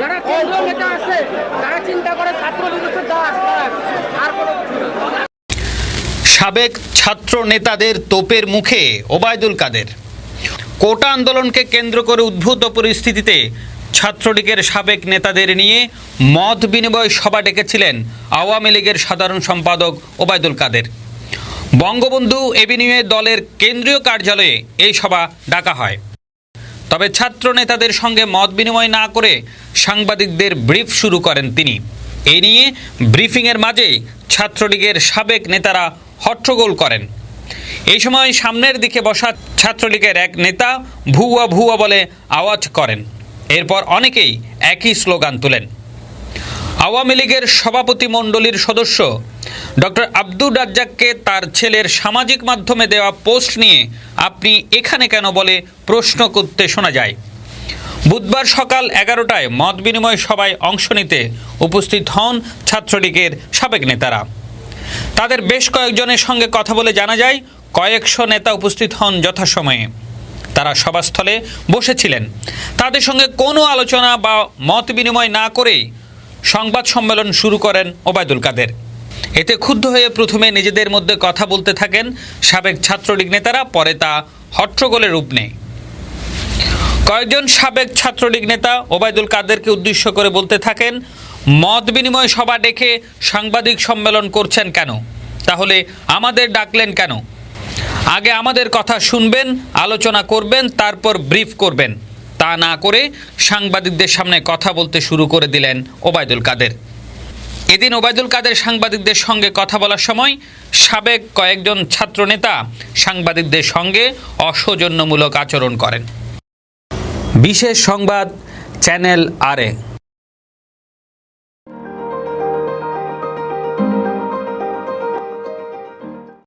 যারা নেতা আছে তারা চিন্তা করে ছাত্রলীগের দাস আর সাবেক ছাত্র নেতাদের তোপের মুখে ওবায়দুল কাদের। কোটা আন্দোলনকে কেন্দ্র করে উদ্ভূত পরিস্থিতিতে ছাত্রলীগের সাবেক নেতাদের নিয়ে মত বিনিময় সভা ডেকেছিলেন আওয়ামী লীগের সাধারণ সম্পাদক ওবায়দুল কাদের। বঙ্গবন্ধু এভিনিউয়ে দলের কেন্দ্রীয় কার্যালয়ে এই সভা ডাকা হয়। তবে ছাত্র নেতাদের সঙ্গে মত বিনিময় না করে সাংবাদিকদের ব্রিফ শুরু করেন তিনি। এ নিয়ে ব্রিফিংয়ের মাঝেই ছাত্রলীগের সাবেক নেতারা হট্টগোল করেন। এই সময় সামনের দিকে বসা ছাত্রলীগের এক নেতা ভুয়া ভুয়া বলে আওয়াজ করেন। এরপর অনেকেই একই স্লোগান তোলেন। আওয়ামী লীগের সভাপতি মণ্ডলীর সদস্য ডক্টর আব্দুর রাজ্জাককে তার ছেলের সামাজিক মাধ্যমে দেওয়া পোস্ট নিয়ে আপনি এখানে কেন বলে প্রশ্ন করতে শোনা যায়। বুধবার সকাল এগারোটায় মত বিনিময় সভায় অংশ নিতে উপস্থিত হন ছাত্রলীগের সাবেক নেতারা। তাদের বেশ কয়েকজনের সঙ্গে কথা বলে জানা যায়, কয়েকশো নেতা উপস্থিত হন যথাসময়ে। তারা সভাস্থলে বসেছিলেন। তাদের সঙ্গে কোনো আলোচনা বা মত বিনিময় না করেই সংবাদ সম্মেলন শুরু করেন ওবায়দুল কাদের। এতে ক্ষুব্ধ হয়ে প্রথমে নিজেদের মধ্যে কথা বলতে থাকেন সাবেক ছাত্রলীগ নেতারা, পরে তা হট্টগোলের রূপ নেয়। কয়েকজন সাবেক ছাত্রলীগ নেতা ওবায়দুল কাদেরকে উদ্দেশ্য করে বলতে থাকেন, মত বিনিময় সভা ডেকে সাংবাদিক সম্মেলন করছেন কেন? তাহলে আমাদের ডাকলেন কেন? আগে আমাদের কথা শুনবেন, আলোচনা করবেন, তারপর ব্রিফ করবেন। তা না করে সাংবাদিকদের সামনে কথা বলতে শুরু করে দিলেন ওবায়দুল কাদের। এদিন ওবায়দুল কাদের সাংবাদিকদের সঙ্গে কথা বলার সময় সাবেক কয়েকজন ছাত্রনেতা সাংবাদিকদের সঙ্গে অসৌজন্যমূলক আচরণ করেন। বিশেষ সংবাদ চ্যানেল আরে।